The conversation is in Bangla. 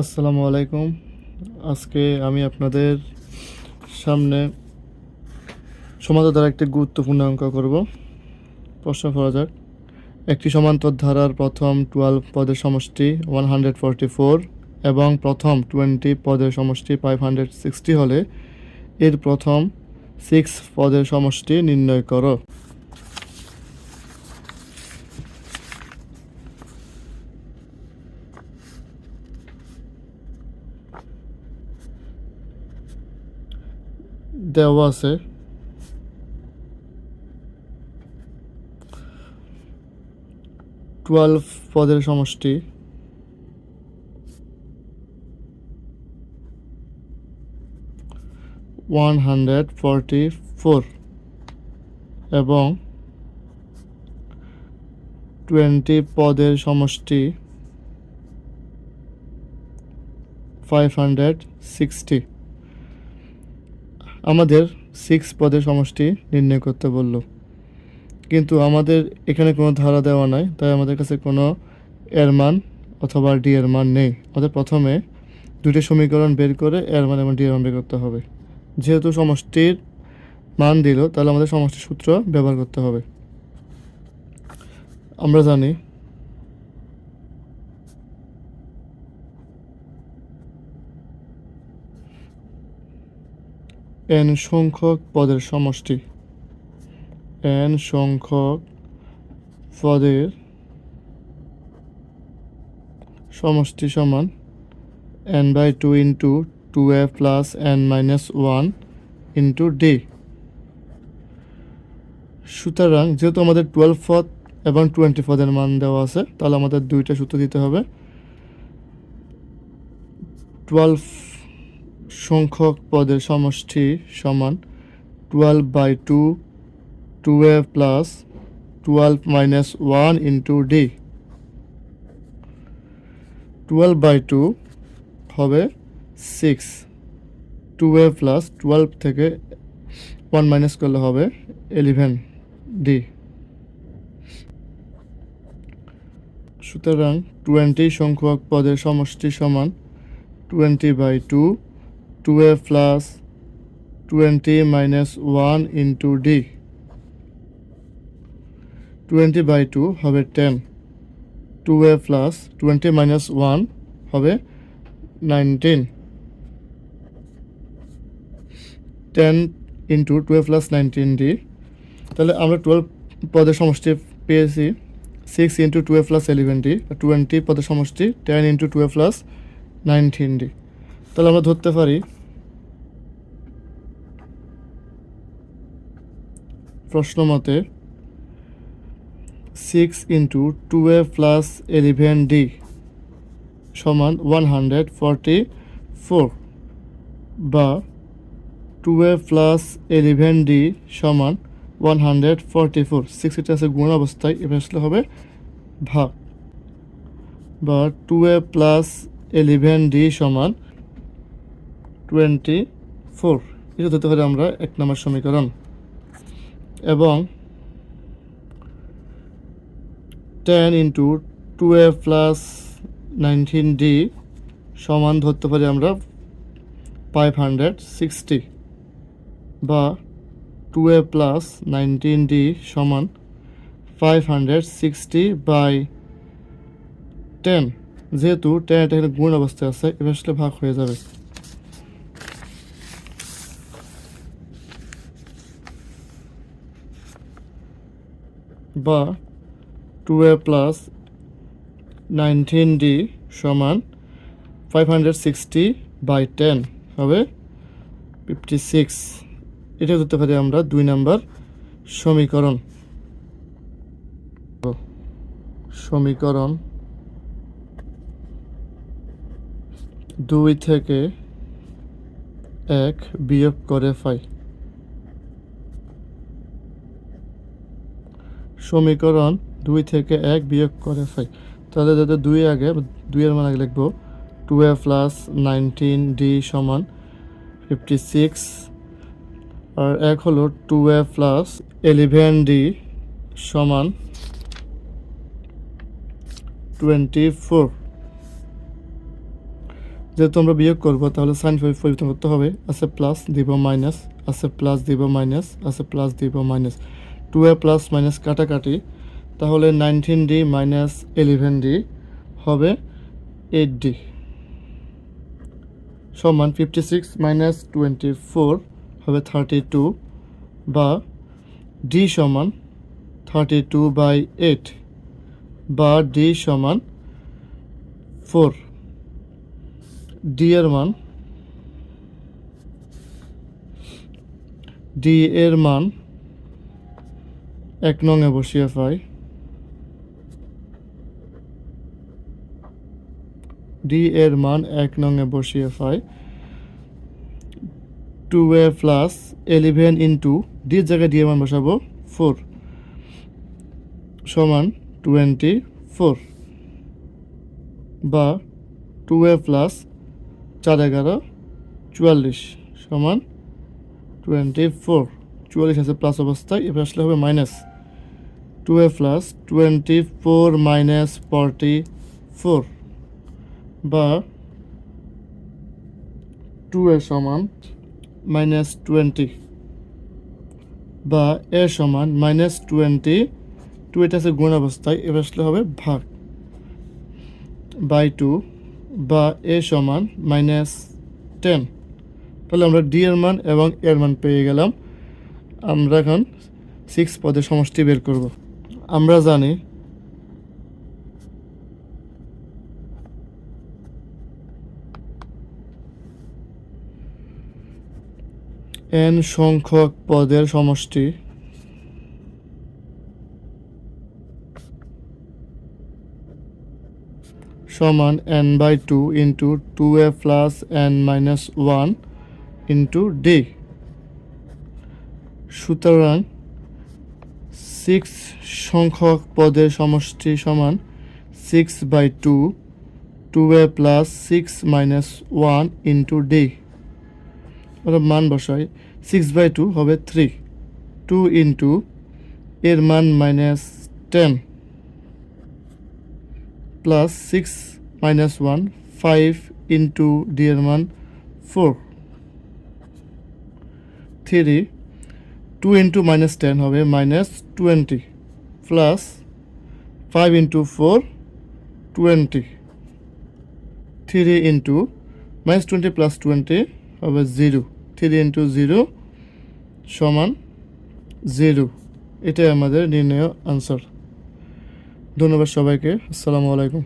আসসালামু আলাইকুম। আজকে আমি আপনাদের সামনে সমান্তর দ্বারা একটি গুরুত্বপূর্ণ অঙ্ক করব। প্রশ্ন করা যাক। একটি সমান্তর ধারার প্রথম টুয়েলভ পদের সমষ্টি ওয়ান হান্ড্রেড ফোরটি ফোর এবং প্রথম টোয়েন্টি পদের সমষ্টি ফাইভ হান্ড্রেড সিক্সটি হলে এর প্রথম সিক্স পদের সমষ্টি নির্ণয় করো। দেওয়া আছে। টুয়েলভ পদের সমষ্টি। ওয়ান হান্ড্রেড ফর্টি ফোর এবং টোয়েন্টি পদের সমষ্টি ফাইভ হান্ড্রেড সিক্সটি আমাদের সিক্স পদের সমষ্টি নির্ণয় করতে বলল। কিন্তু আমাদের এখানে কোনো ধারা দেওয়া নাই, তাই আমাদের কাছে কোনো এর মান অথবা ডি এর মান নেই। আমাদের প্রথমে দুটি সমীকরণ বের করে এর মান এবং ডি এর মান বের করতে হবে। যেহেতু সমষ্টির মান দিল, তাহলে আমাদের সমষ্টির সূত্র ব্যবহার করতে হবে। আমরা জানি এন সংখ্যক পদের সমষ্টি। এন সংখ্যক পদের সমষ্টি সমান N by two into two A plus N minus one into D সুতরাং যেহেতু আমাদের টুয়েলভ পদ এবং টোয়েন্টি পদের মান দেওয়া আছে, তাহলে আমাদের দুইটা সূত্র দিতে হবে। টুয়েলভ সংখ্যক পদের সমষ্টি সমান twelve by two two plus twelve minus one into D twelve by two হবে সিক্স টু প্লাস টুয়েলভ থেকে ওয়ান মাইনাস করলে হবে এলিভেন ডি সুতরাং টোয়েন্টি সংখ্যক পদের সমষ্টি সমান twenty by two two A plus twenty minus one into D twenty by two হবে ten two A plus twenty minus one হবে nineteen ten into twelve plus nineteen D তাহলে আমরা টুয়েলভ পদের সমষ্টি পেয়েছি six into twelve plus eleven D twenty পদের সমষ্টি ten into twelve plus nineteen D তাহলে আমরা ধরতে পারি প্রশ্ন মতে six into two A plus eleven D সমান ওয়ান হান্ড্রেড ফর্টি ফোর বা two A plus eleven D সমান one hundred forty four six এটা আছে গুণ অবস্থায়, এবার আসলে হবে ভাগ। বা two A plus eleven D সমান টোয়েন্টি ফোর এটা ধরতে পারি আমরা এক নম্বর সমীকরণ। এবং ten into two A plus nineteen D সমান ধরতে পারি আমরা ফাইভ হান্ড্রেড সিক্সটি বা two A plus nineteen D সমান five hundred sixty by ten যেহেতু টেন এটা গুণ অবস্থায় আছে, এবার আসলে ভাগ হয়ে যাবে। বা two A plus nineteen D সমান five hundred sixty by ten হবে ফিফটি সিক্স। এটা ধরতে পারি আমরা দুই নাম্বার সমীকরণ। সমীকরণ দুই থেকে এক বিয়োগ করে পাই সমীকরণ দুই থেকে এক বিয়োগ করে পাই তাহলে যাতে দুই আগে, দুইয়ের মান আগে লিখব two A plus nineteen D সমান ফিফটি সিক্স আর এক হলো two A plus eleven D সমান টোয়েন্টি ফোর যেহেতু আমরা বিয়োগ করব, তাহলে সাইন পরিবর্তন করতে হবে। আছে প্লাস দিব মাইনাস আছে প্লাস দিব মাইনাস আছে প্লাস দিব মাইনাস টু প্লাস মাইনাস কাটাকাটি, তাহলে nineteen D minus eleven D হবে এইট ডি সমান fifty six minus twenty four হবে থার্টি টু বা ডি সমান থার্টি টু বাই এইট বা ডি সমান ফোর ডি এর মান ডি এর মান এক নঙে বসিয়ে পাই। ডি এর মান এক নঙে বসিয়ে পাই। Two A plus eleven into ডির জায়গায় ডি এর মান বসাবো, ফোর। সমান টোয়েন্টি ফোর। বা টু এ প্লাস চার এগারো চুয়াল্লিশ সমান টোয়েন্টি ফোর। চুয়াল্লিশ আছে প্লাস অবস্থায়, এবার আসলে হবে minus two A plus twenty four minus forty four বা টু এ সমান মাইনাস টোয়েন্টি বা এ সমান মাইনাস টোয়েন্টি টু এটা আছে গুণ অবস্থায়, এবার আসলে হবে ভাগ বাই টু বা এ সমান মাইনাস টেন তাহলে আমরা ডি এর মান এবং এর মান পেয়ে গেলাম। আমরা এখন সিক্স পদের সমষ্টি বের করব। আমরা জানি এন সংখ্যক পদের সমষ্টি সমান N by two into two A plus N minus one into D সুতরাং সিক্স সংখ্যক পদের সমষ্টি সমান six by two two A plus six minus one into D আমরা মান বসাই সিক্স বাই টু হবে থ্রি টু ইন্টু এর মান minus ten plus six minus one five into D এর মান four three two into minus ten হবে minus twenty plus five into four twenty three into minus twenty plus twenty হবে জিরো থ্রি ইন্টু জিরো সমান জিরো এটাই আমাদের নির্ণয় আনসার ধন্যবাদ সবাইকে। আসসালামু আলাইকুম।